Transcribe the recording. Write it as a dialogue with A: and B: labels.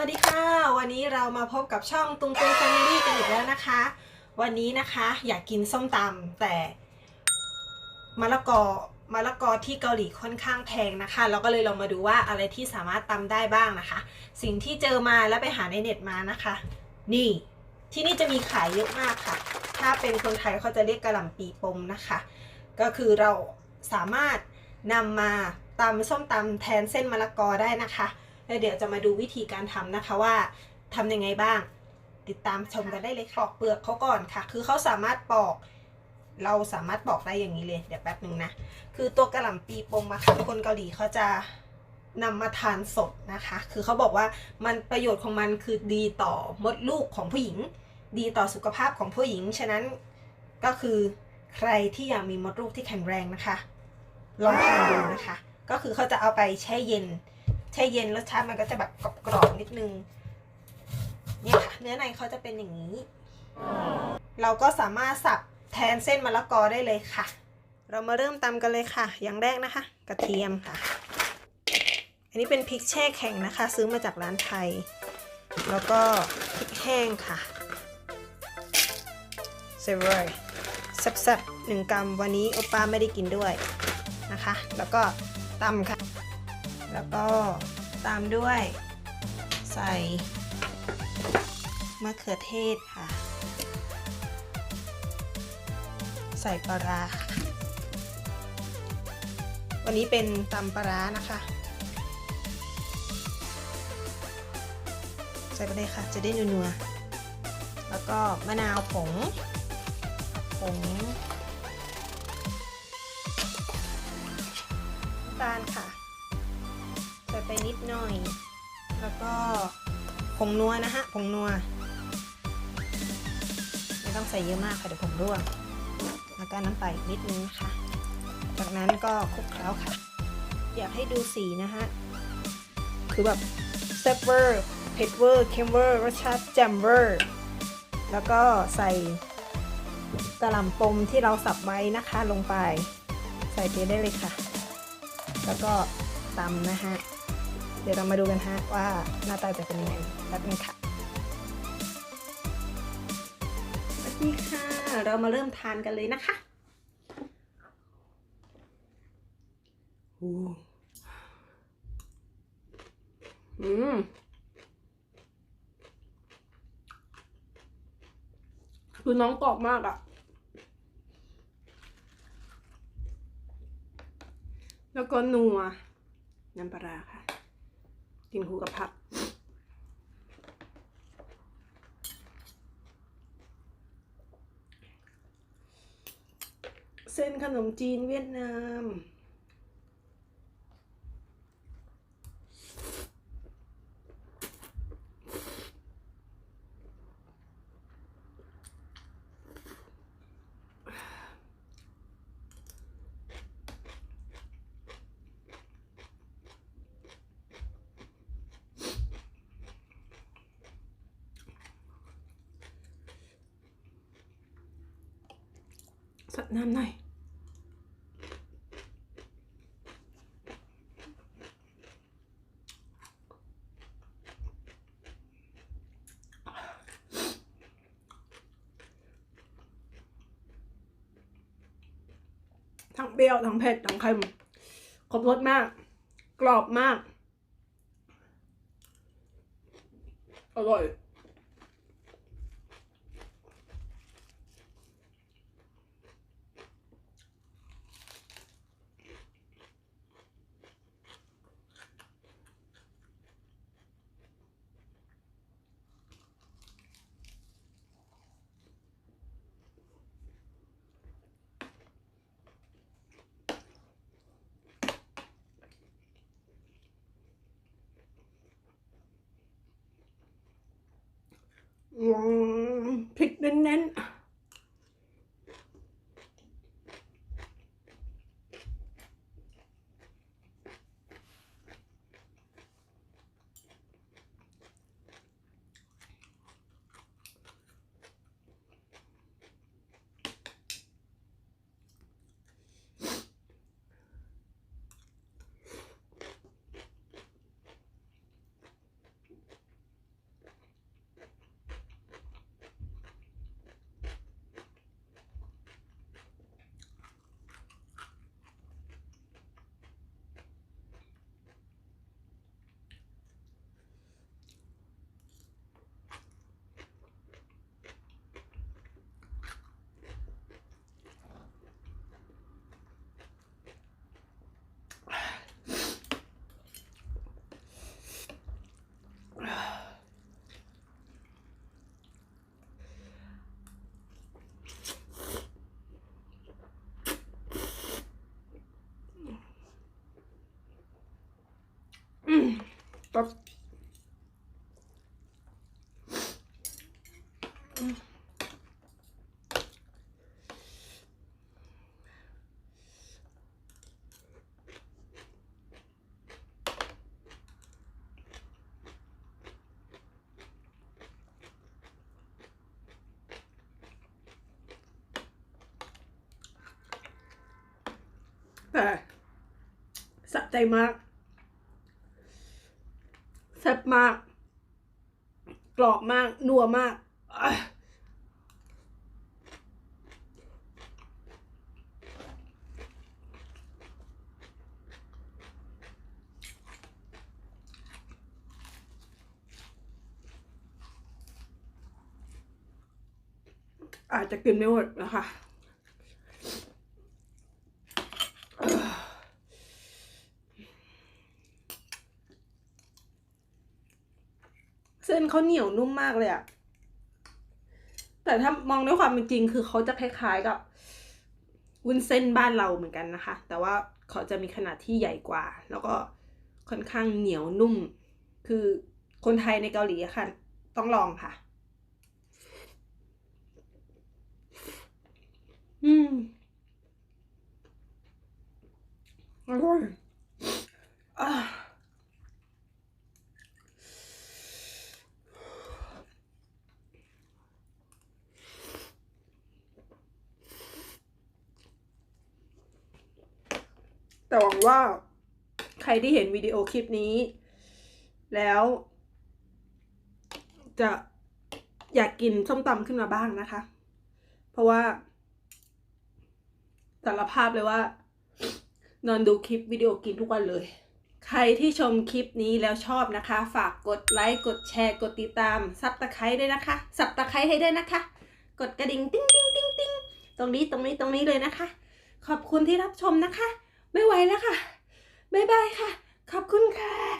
A: วัสดีค่ะ วันนี้เรามาพบกับช่องตุงตุงแฟมิลี่กันอีกแล้วนะคะ วันนี้นะคะอยากกินส้มตำแต่มะละกอมะละกอที่เกาหลีค่อนข้างแพงนะคะ เราก็เลยลองมาดูว่าอะไรที่สามารถตำได้บ้างนะคะ สิ่งที่เจอมาแล้วไปหาในเน็ตมานะคะ นี่ที่นี่จะมีขายเยอะมากค่ะ ถ้าเป็นคนไทยเขาจะเรียกกระหล่ำปีปมนะคะ ก็คือเราสามารถนำมาตำส้มตำแทนเส้นมะละกอได้นะคะ แล้วเดี๋ยวจะมาดูวิธีการทำนะคะว่าทำยังไงบ้าง ติดตามชมกันได้เลยค่ะปอกเปลือกเขาก่อนค่ะ คือเขาสามารถปอก เราสามารถปอกได้อย่างนี้เลยเดี๋ยวแป๊บหนึ่งนะคือตัวกระหล่ำปีปมอะค่ะคนเกาหลีเขาจะนำมาทานสดนะคะ คือเขาบอกว่ามันประโยชน์ของมันคือดีต่อมดลูกของผู้หญิง ดีต่อสุขภาพของผู้หญิง ฉะนั้นก็คือใครที่อยากมีมดลูกที่แข็งแรงนะคะ ลองทานดูนะคะ ก็คือเขาจะเอาไปแช่เย็น แช่เย็นรสชาติมันก็จะแบบกรอบๆนิดนึง เนี่ยค่ะ เนื้อในเขาจะเป็นอย่างนี้ เราก็สามารถสับแทนเส้นมะละกอได้เลยค่ะ เรามาเริ่มตำกันเลยค่ะ อย่างแรกนะคะ กระเทียมค่ะ อันนี้เป็นพริกแช่แข็งนะคะ ซื้อมาจากร้านไทย แล้วก็พริกแห้งค่ะเซเวอร์สับๆหนึ่งกรัมวันนี้โอป้าไม่ได้กินด้วยนะคะ แล้วก็ตำค่ะ ก็ตามด้วยใส่มะเขือเทศค่ะ ใส่ปลาร้าวันนี้เป็นตำปลาร้านะคะ ใส่ไปเลยค่ะ จะได้นัวๆแล้วก็มะนาวผง ผงน้ำตาลค่ะ นิดหน่อย แล้วก็ผงนัวนะฮะผงนัว ไม่ต้องใส่เยอะมากค่ะเดี๋ยวผมร่วงแล้วก็น้ำปลาอีกนิดนึงนะคะจากนั้นก็คลุกเคล้าค่ะ อยากให้ดูสีนะฮะ คือแบบแซ่บเวอร์เผ็ดเวอร์เค็มเวอร์รสชาติแจ่มเวอร์แล้วก็ใส่กระหล่ำปมที่เราสับไว้นะคะลงไป ใส่ไปได้เลยค่ะ แล้วก็ตำนะฮะ ดี๋ยวเรามาดูกันฮะว่าหน้าตาจะเป็นยังไงแป๊บนึงค่ะสวัสดีค่ะ เรามาเริ่มทานกันเลยนะคะโอ้อืมคือน้องกรอบมากอะแล้วก็นัวน้ำปลาร้าค่ะ กินคู่กับผักเส้นขนมจีนเวียดนาม สัดน้ำหน่อย ทั้งเปรี้ยว ทั้งเผ็ด ทั้งเค็มครบรสมาก กรอบมาก อร่อย พริกเน้นๆ
B: tóc sắp tay mạc ซ่บมาก กรอบมาก นัวมากอะอาจจะกินไม่หมดนะคะ เส้นเขาเหนียวนุ่มมากเลยอะแต่ถ้ามองด้วยความเป็นจริง คือเขาจะคล้ายๆกับวุ้นเส้นบ้านเราเหมือนกันนะคะ แต่ว่าเขาจะมีขนาดที่ใหญ่กว่า แล้วก็ค่อนข้างเหนียวนุ่ม คือคนไทยในเกาหลีค่ะ ต้องลองค่ะ อืมอร่อยอะ แต่หวังว่าใครที่เห็นวิดีโอคลิปนี้ แล้ว จะอยากกินส้มตำขึ้นมาบ้างนะคะ เพราะว่าสารภาพเลยว่า นอนดูคลิปวิดีโอกินทุกวันเลย ใครที่ชมคลิปนี้แล้วชอบนะคะ ฝากกดไลค์กดแชร์ กดติดตามซับตะไคร้ด้วยนะคะสับตะไคร้ให้ด้วยนะคะ กดกระดิ่ง ติ้งติ้งติ้งติ้งตรงนี้ตรงนี้ตรงนี้เลยนะคะ ขอบคุณที่รับชมนะคะ ไม่ไหวแล้วค่ะ บ๊ายบายค่ะ ขอบคุณค่ะ